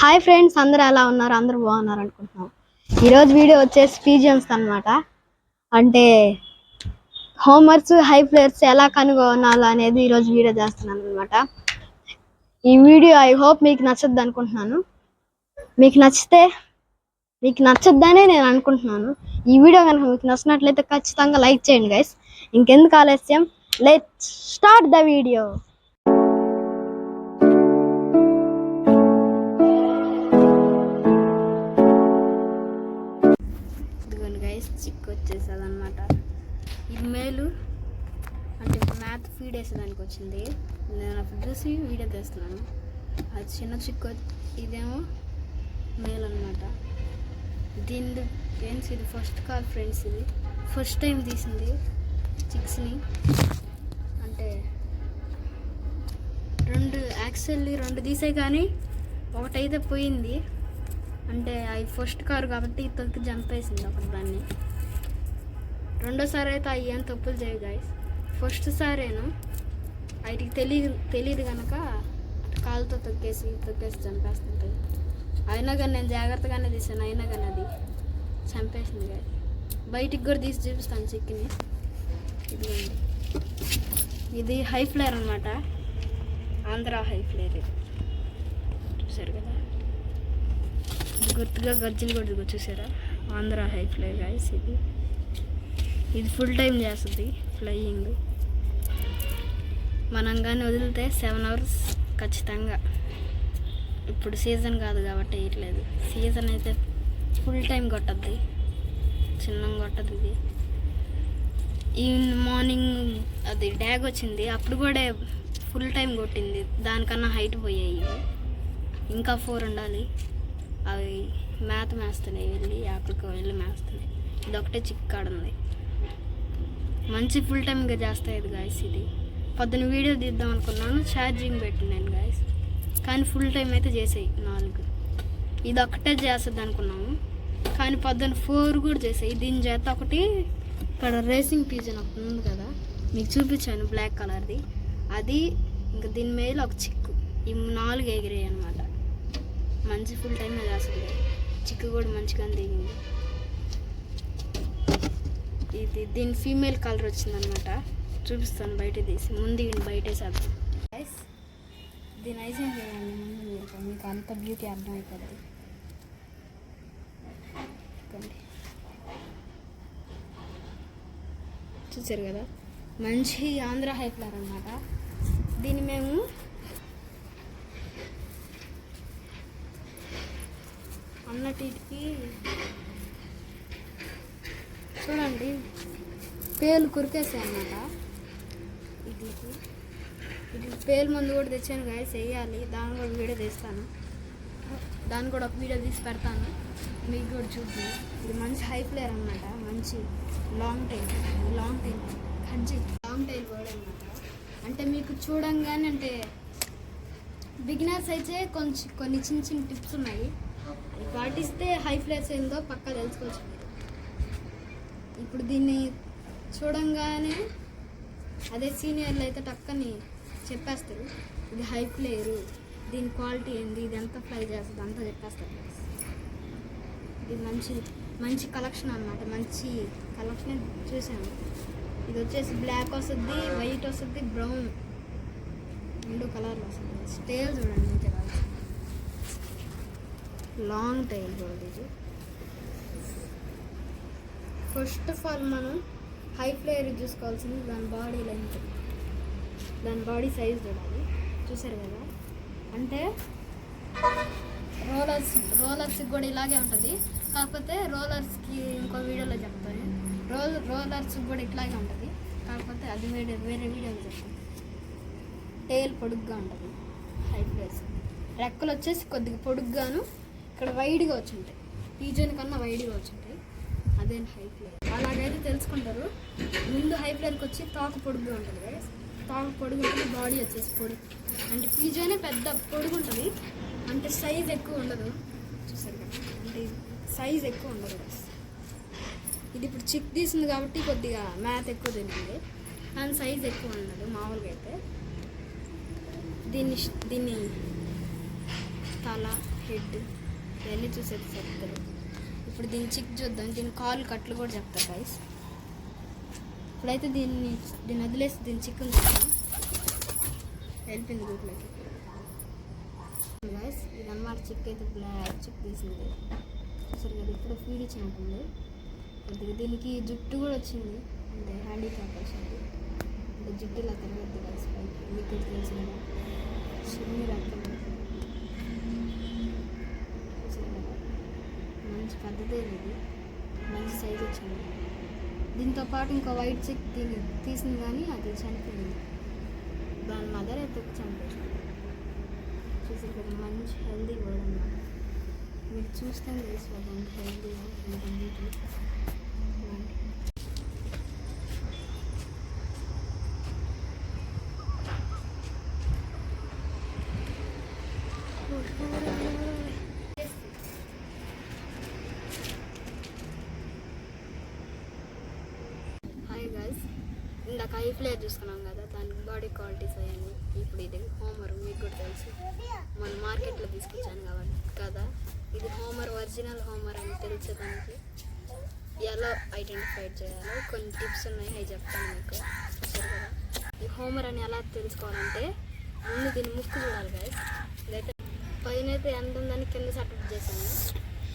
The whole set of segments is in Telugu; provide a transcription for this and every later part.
హాయ్ ఫ్రెండ్స్ అందరూ ఎలా ఉన్నారు? అందరూ బాగున్నారు అనుకుంటున్నాం. ఈరోజు వీడియో వచ్చేసి పీజియన్స్ అనమాట అంటే హోమ్వర్క్స్ హై ఫ్లేయర్స్ ఎలా కనుగొనాలి అనేది ఈరోజు వీడియో చేస్తున్నాను అనమాట ఈ వీడియో ఐ హోప్ మీకు నచ్చద్దు అనుకుంటున్నాను. మీకు నచ్చితే మీకు నచ్చద్దనే నేను అనుకుంటున్నాను. ఈ వీడియో కనుక మీకు నచ్చినట్లయితే ఖచ్చితంగా లైక్ చేయండి గైస్ ఇంకెందుకు ఆలస్యం? Let start the video guys వచ్చేసేది అనమాట ఇది మేలు అంటే మ్యాథ్ ఫీడ్ వేసేదానికి వచ్చింది నేను అప్పుడు చూసి వీడియో తీస్తున్నాను. అది చిన్న చిక్కు ఇదేమో మేల్ అనమాట దీని ఫ్రెండ్స్ ఇది ఫస్ట్ కాల్ ఫ్రెండ్స్ ఇది. ఫస్ట్ టైం తీసింది చిక్స్ని. అంటే రెండు యాక్చువల్లీ రెండు తీసాయి కానీ ఒకటైతే పోయింది. అంటే అది ఫస్ట్ కారు కాబట్టి తొలికి జంప్ వేసింది ఒకటి దాన్ని. రెండోసారి అయితే అవి ఏం తప్పులు చేయవు గాయస్ ఫస్ట్ సారేను వాటికి తెలియదు తెలియదు కనుక కాలుతో తొక్కేసి తొక్కేసి చంపేస్తుంటాయి అయినా కానీ నేను జాగ్రత్తగానే తీసాను అయినా కానీ అది చంపేసింది కానీ బయటికి కూడా తీసి చూపిస్తాను చిక్కిని. ఇది ఇది హై ఫ్లేర్ అనమాట ఆంధ్ర హై ఫ్లేర్ ఇది. చూసారు కదా? గుర్తుగా గజ్జలు కూడా చూసారా ఆంధ్ర హై ఫ్లేర్ గాయస్ ఇది. ఇది ఫుల్ టైం చేస్తుంది ఫ్లయింగ్ మనం కానీ వదిలితే సెవెన్ అవర్స్ ఖచ్చితంగా. ఇప్పుడు సీజన్ కాదు కాబట్టి వేయట్లేదు సీజన్ అయితే ఫుల్ టైం కొట్టద్ది. చిన్నం కొట్టదు ఇది. ఈ మార్నింగ్ అది డ్యాగ్ వచ్చింది అప్పుడు కూడా ఫుల్ టైం కొట్టింది. దానికన్నా హైట్ పోయాయి. ఇంకా ఫోర్ ఉండాలి. అవి మేత మేస్తున్నాయి వెళ్ళి యాపిల్కి వెళ్ళి మేస్తున్నాయి ఇది ఒకటే చిక్కాడుంది. మంచి ఫుల్ టైమ్గా చేస్తాయి గాయస్ ఇది. పొద్దున వీడియో తీద్దాం అనుకున్నాను ఛార్జింగ్ పెట్టినాను గాయస్ కానీ ఫుల్ టైం అయితే చేసాయి నాలుగు. ఇది ఒకటే చేస్తుంది అనుకున్నాము. కానీ పొద్దున ఫోర్ కూడా చేసాయి. దీని చేత ఒకటి ఇక్కడ రేసింగ్ పీజన్ ఒకటి ఉంది కదా మీకు చూపించాను బ్లాక్ కలర్ది అది ఇంకా దీని మీద ఒక చిక్కు. ఈ నాలుగు ఎగిరాయి అనమాట మంచి ఫుల్ టైం చేస్తుంది. చిక్కు కూడా మంచిగా దిగింది. ఇది దీని ఫీమేల్ కలర్ వచ్చిందనమాట చూపిస్తాను బయట తీసి ముందు బయటే సార్ వేసేద్దాం దీని ఐస్ ఏం ముందు మీకు అంత బ్యూటీ అర్థమైపోద్ది. ఇదిగోండి. చూసారు కదా? మంచి ఆంధ్ర హైప్లర్ అనమాట దీన్ని మేము అన్నటికి చూడండి. పేలు కురికేసాయి అన్నమాట. ఇది ఇది పేలు మందు కూడా తెచ్చాను గాయస్ వేయాలి. దాన్ని కూడా వీడియో తీస్తాను. దాన్ని కూడా ఒక వీడియో తీసి పెడతాను. మీకు కూడా చూద్దాం. ఇది మంచి హై ప్లేయర్ అనమాట మంచి లాంగ్ టైల్ లాంగ్ టైల్ మంచి లాంగ్ టైల్ కూడా అనమాట అంటే మీకు చూడంగానే అంటే బిగినర్స్ అయితే కొంచెం కొన్ని చిన్న చిన్న టిప్స్ ఉన్నాయి. పాటిస్తే హై ప్లేయర్స్ ఏందో పక్కా తెలుసుకోవచ్చు. ఇప్పుడు దీన్ని చూడంగానే అదే సీనియర్లు అయితే టక్కని చెప్పేస్తారు. ఇది హై ప్లేయరు దీని క్వాలిటీ ఏంది ఇది ఎంత ఫ్లై చేస్తుంది అంతా చెప్పేస్తారు. ఇది మంచి మంచి కలెక్షన్ అన్నమాట మంచి కలెక్షన్ చూసాను ఇది వచ్చేసి బ్లాక్ వస్తుంది వైట్ వస్తుంది బ్రౌన్ రెండు కలర్లు వస్తుంది. స్టేల్ చూడండి లాంగ్ టైల్ కూడా ఇది. ఫస్ట్ ఆఫ్ ఆల్ మనం హై ఫ్లేయర్ చూసుకోవాల్సింది దాని బాడీ లెంత్ దాని బాడీ సైజ్ చూడాలి. చూసారు కదా? అంటే రోలర్స్ రోలర్స్కి కూడా ఇలాగే ఉంటుంది. కాకపోతే రోలర్స్కి ఇంకో వీడియోలో చెప్తాను. రోల్ రోలర్స్కి కూడా ఇట్లాగే ఉంటుంది. కాకపోతే అది వేరే వేరే వీడియోలో చెప్తాను. టేల్ పొడుగ్గా ఉంటుంది. High flyers. రెక్కలు వచ్చేసి కొద్దిగా పొడుగ్గాను ఇక్కడ వైడ్గా వచ్చి ఉంటాయి పీజన్ కన్నా వైడ్గా వచ్చి ఉంటాయి అదే హై ఫ్లేయర్ అలాగైతే తెలుసుకుంటారు. ముందు హై ఫ్లేయర్కి వచ్చి తాకు పొడుగు ఉంటుంది కదా తాకు పొడుగు ఉంటుంది బాడీ వచ్చేసి పొడుగు. అంటే పీజోనే పెద్ద పొడుగు ఉంటుంది. అంటే సైజ్ ఎక్కువ ఉండదు. చూసారు కదా? అంటే సైజ్ ఎక్కువ ఉండదు ఇది ఇప్పుడు చిక్ తీసింది కాబట్టి కొద్దిగా మ్యాథ్ ఎక్కువ తింటుంది. కానీ సైజ్ ఎక్కువ ఉండదు మామూలుగా అయితే. దీన్ని దీన్ని తల హెడ్ ఇవన్నీ చూసేది చెప్తారు ఇప్పుడు దీన్ని చిక్ చూద్దాం. దీని కాలు కట్లు కూడా చెప్తా గైస్ ఇప్పుడైతే దీన్ని దీన్ని వదిలేసి దీన్ని చిక్ వెళ్ళిపోయింది గూట్లోకి గైస్ ఇదన్నమాట చిక్ అయితే బ్లాక్ చిక్ తీసింది. సరే కదా ఇప్పుడు ఫీడ్ ఇచ్చినట్టుంది కొద్దిగా దీనికి జుట్టు కూడా వచ్చింది. అంటే హ్యాండిక్యాప్ వచ్చింది. అంటే జుట్టు ఇలా తిరగద్దు గైస్ పైకి. మీకు తెలిసిన తెలుసు రకం చూసారు కదా మంచి పెద్దదే ఇది మంచి సైజ్ వచ్చింది. దీంతో పాటు ఇంకో వైట్ చెక్ దీన్ని తీసింది కానీ అది చనిపోయింది. దాని మదర్ అయితే చనిపోయింది. చూసారు కదా మంచి హెల్దీ కూడా అన్నమాట. మీరు చూస్తే తెలుసు కదా హెల్దీగా ఎంత హాయ్ గైస్ ఇందాక ఐ చూసుకున్నాం కదా దాని బాడీ క్వాలిటీస్ అయ్యాయి ఇప్పుడు ఇది హోమర్ మీకు కూడా తెలుసు. మన మార్కెట్లో తీసుకొచ్చాను కాబట్టి కదా? ఇది హోమర్ ఒరిజినల్ హోమర్ అని తెలిసేదానికి ఎలా ఐడెంటిఫై చేయాలో కొన్ని టిప్స్ ఉన్నాయి అవి చెప్తాను మీకు. చూసారు కదా? ఈ హోమర్ అని ఎలా తెలుసుకోవాలంటే ముందు దీని ముక్కు చూడాలి కదా ఇదైతే పైన అయితే ఎంత ఉందని కింద సర్టిఫికేట్ చేశాను.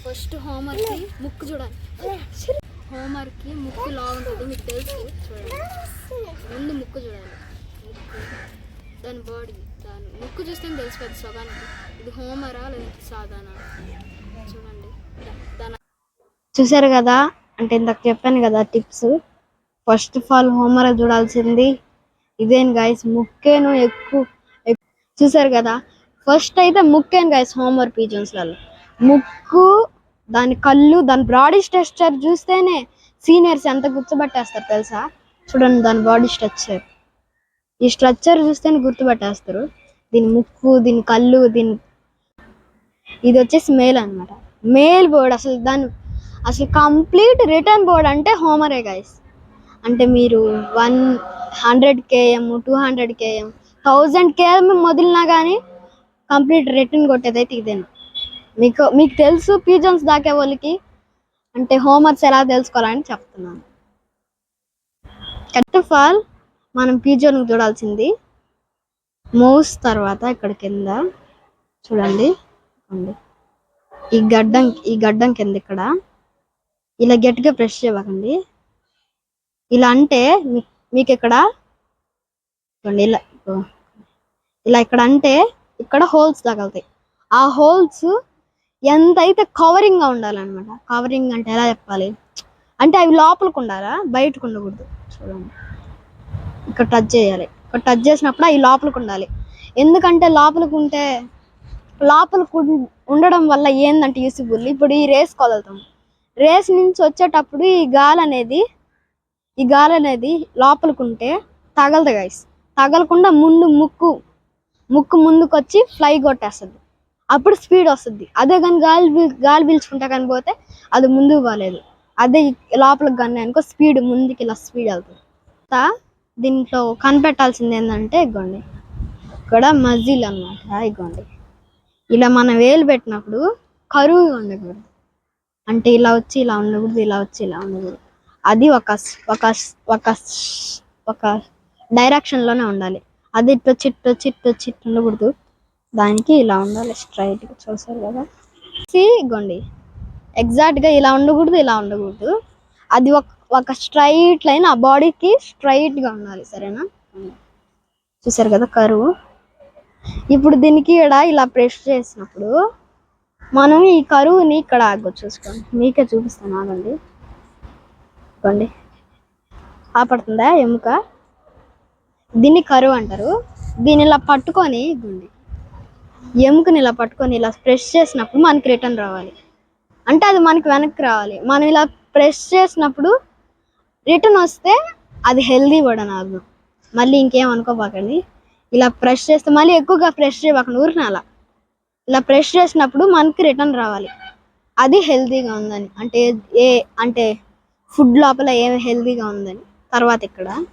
ఫస్ట్ హోమర్కి ముక్కు చూడాలి. హోంవర్క్కి ముక్కు లా ఉంటుంది మీకు తెలుసు. చూడండి. ముందు ముక్కు చూడాలి. ముక్కు దాని బాడీ దాని ముక్కు చూస్తే తెలిసిపోద్ది సగానికి? ఇది హోమరా లేదంటే సాధానా? చూడండి. దాని చూసారు కదా? అంటే ఇందాక చెప్పాను కదా tips. First of all homer చూడాల్సింది. ఇదేం గాయస్ ముక్కేను ఎక్కువ ఎక్- చూసారు కదా? ఫస్ట్ అయితే ముక్కేను గైస్ హోంవర్ పీజన్స్లలో ముక్కు దాని కళ్ళు దాని బాడీ స్ట్రక్చర్ చూస్తేనే సీనియర్స్ ఎంత గుర్తుపట్టేస్తారు తెలుసా? చూడండి దాని బాడీ స్ట్రక్చర్ ఈ స్ట్రక్చర్ చూస్తేనే గుర్తుపట్టేస్తారు. దీని ముక్కు దీని కళ్ళు దీని ఇది వచ్చేసి మేల్ అన్నమాట. మేల్ బోర్డ్ అసలు దాని అసలు కంప్లీట్ రిటర్న్ బోర్డ్ అంటే హోమరే గైస్ అంటే మీరు one hundred KM two hundred KM thousand KM మొదలినా కానీ కంప్లీట్ రిటర్న్ కొట్టేదైతే ఇదేనా? మీకు మీకు తెలుసు పీజన్స్ దాకే వాళ్ళకి? అంటే హోంవర్క్స్ ఎలా తెలుసుకోవాలని చెప్తున్నాను. ఫస్ట్ ఆఫ్ ఆల్ మనం పీజన్ చూడాల్సింది. మౌస్ తర్వాత ఇక్కడ కింద చూడండి. ఈ గడ్డం ఈ గడ్డం కింద ఇక్కడ. ఇలా గట్టిగా ప్రెస్ చేయకండి. ఇలా అంటే మీకు ఇక్కడ చూడండి ఇలా ఇలా ఇక్కడ అంటే ఇక్కడ హోల్స్ తగలుతాయి ఆ హోల్స్ ఎంతైతే కవరింగ్గా ఉండాలన్నమాట. కవరింగ్ అంటే ఎలా చెప్పాలి? అంటే అవి లోపలికి ఉండాలా? బయటకు ఉండకూడదు. చూడండి. ఇక్కడ టచ్ చేయాలి. ఇక్కడ టచ్ చేసినప్పుడు అవి లోపలికి ఉండాలి. ఎందుకంటే లోపలికి ఉంటే లోపలికి ఉండడం వల్ల ఏందంటే యూసిబుల్ ఇప్పుడు ఈ రేస్ కొలుతాం రేస్ నుంచి వచ్చేటప్పుడు ఈ గాలి అనేది ఈ గాలి అనేది లోపలికి ఉంటే తగలదు గైస్ తగలకుండా ముందు ముక్కు ముక్కు ముందుకు వచ్చి ఫ్లై కొట్టేస్తుంది. అప్పుడు స్పీడ్ వస్తుంది. అదే కానీ గాలి గాలి పీల్చుకుంటా కానీ పోతే అది ముందుకు పోలేదు. అదే లోపలికి కానీ అనుకో స్పీడ్ ముందుకి ఇలా స్పీడ్ వెళ్తుంది. తా- దీంట్లో కనిపెట్టాల్సింది ఏంటంటే ఇగోండి. ఇక్కడ మజిల్ అన్నమాట. ఇగోండి. ఇలా మనం వేలు పెట్టినప్పుడు కరువు ఉండకూడదు. అంటే ఇలా వచ్చి ఇలా ఉండకూడదు ఇలా వచ్చి ఇలా ఉండకూడదు. అది ఒక ఒక ఒక ఒక డైరెక్షన్లోనే ఉండాలి. అది ఇట్టు వచ్చి ఇట్టు వచ్చి వచ్చి ఉండకూడదు. దానికి ఇలా ఉండాలి స్ట్రైట్గా చూసారు కదా? సిగోండి ఇగోండి. ఎగ్జాక్ట్గా ఇలా ఉండకూడదు ఇలా ఉండకూడదు. అది ఒక ఒక స్ట్రైట్ లైన్ ఆ బాడీకి స్ట్రైట్గా ఉండాలి సరేనా? చూసారు కదా కరువు? ఇప్పుడు దీనికి ఇక్కడ ఇలా ప్రెస్ చేసినప్పుడు మనం ఈ కరువుని ఇక్కడ ఆగో చూసుకోండి. మీకే చూపిస్తాను ఆగండి. ఇవ్వండి ఆపడుతుందా ఎముక? దీన్ని కరువు అంటారు. దీన్ని ఇలా పట్టుకొని ఇవ్వండి ఎముకని ఇలా పట్టుకొని ఇలా ప్రెస్ చేసినప్పుడు మనకి రిటర్న్ రావాలి. అంటే అది మనకి వెనక్కి రావాలి. మనం ఇలా ప్రెస్ చేసినప్పుడు రిటర్న్ వస్తే అది హెల్దీ కూడా నాకు మళ్ళీ ఇంకేం అనుకోబాకండి. ఇలా ప్రెస్ చేస్తే మళ్ళీ ఎక్కువగా ప్రెస్ చేయబాకండి ఊరిన అలా ఇలా ప్రెస్ చేసినప్పుడు మనకి రిటర్న్ రావాలి. అది హెల్తీగా ఉందని. అంటే ఏ అంటే ఫుడ్ లోపల ఏమి హెల్తీగా ఉందని. తర్వాత ఇక్కడ.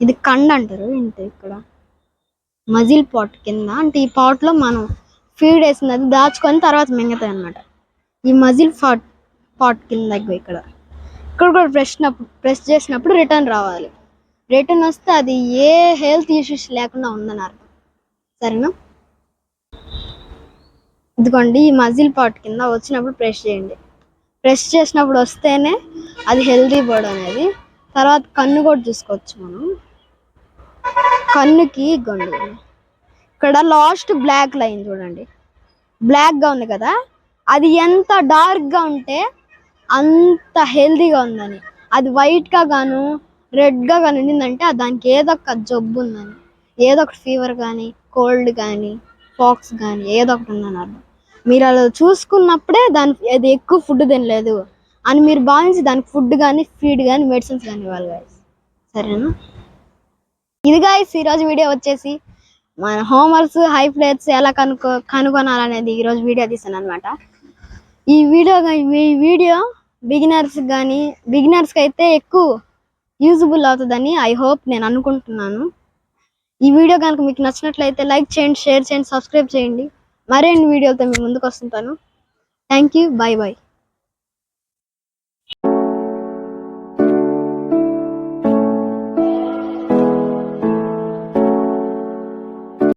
ఇది కండ అంటారు ఇంత ఇక్కడ? మజిల్ పాట్ కింద. అంటే ఈ పాట్లో మనం ఫీడ్ వేసినది దాచుకొని తర్వాత మింగతాయి అనమాట ఈ మజిల్ పాట్ పాట్ కింద ఇక్కడ. ఇక్కడ కూడా ప్రెస్ ప్రెస్ చేసినప్పుడు రిటర్న్ రావాలి. రిటర్న్ వస్తే అది ఏ హెల్త్ ఇష్యూస్ లేకుండా ఉందని అర్థం సరేనా? ఇదిగోండి ఈ మజిల్ పాట్ కింద వచ్చినప్పుడు ప్రెస్ చేయండి. ప్రెస్ చేసినప్పుడు వస్తేనే అది హెల్తీ బర్డ్ అనేది. తర్వాత కన్ను కూడా చూసుకోవచ్చు మనం. కన్నుకి గండు. ఇక్కడ లాస్ట్ బ్లాక్ లైన్ చూడండి. బ్లాక్గా ఉంది కదా? అది ఎంత డార్క్గా ఉంటే అంత హెల్దీగా ఉందని. అది వైట్గా గాను రెడ్గా కానీ ఉండిందంటే దానికి ఏదో ఒక జబ్బు ఉందని. ఏదో ఒకటి ఫీవర్ కానీ కోల్డ్ కానీ ఫాక్స్ కానీ ఏదో ఒకటి ఉందని అర్థం. మీరు అలా చూసుకున్నప్పుడే దాని అది ఎక్కువ ఫుడ్ తినలేదు అని మీరు భావించి దానికి ఫుడ్ కానీ ఫీడ్ కానీ మెడిసిన్స్ కానీ ఇవ్వాలి సరేనా? ఇది గాయస్ ఈరోజు వీడియో వచ్చేసి మన హోంవర్క్స్ హై ప్లేట్స్ ఎలా కనుక్కో కనుగొనాలనేది ఈరోజు వీడియో తీసాను అనమాట ఈ వీడియో ఈ వీడియో బిగినర్స్ కానీ బిగినర్స్కి అయితే ఎక్కువ యూజబుల్ అవుతుందని ఐ హోప్ నేను అనుకుంటున్నాను. ఈ వీడియో కనుక మీకు నచ్చినట్లయితే లైక్ చేయండి షేర్ చేయండి సబ్స్క్రైబ్ చేయండి. మరిన్ని వీడియోలతో మీ ముందుకు వస్తుంటాను. Thank you bye bye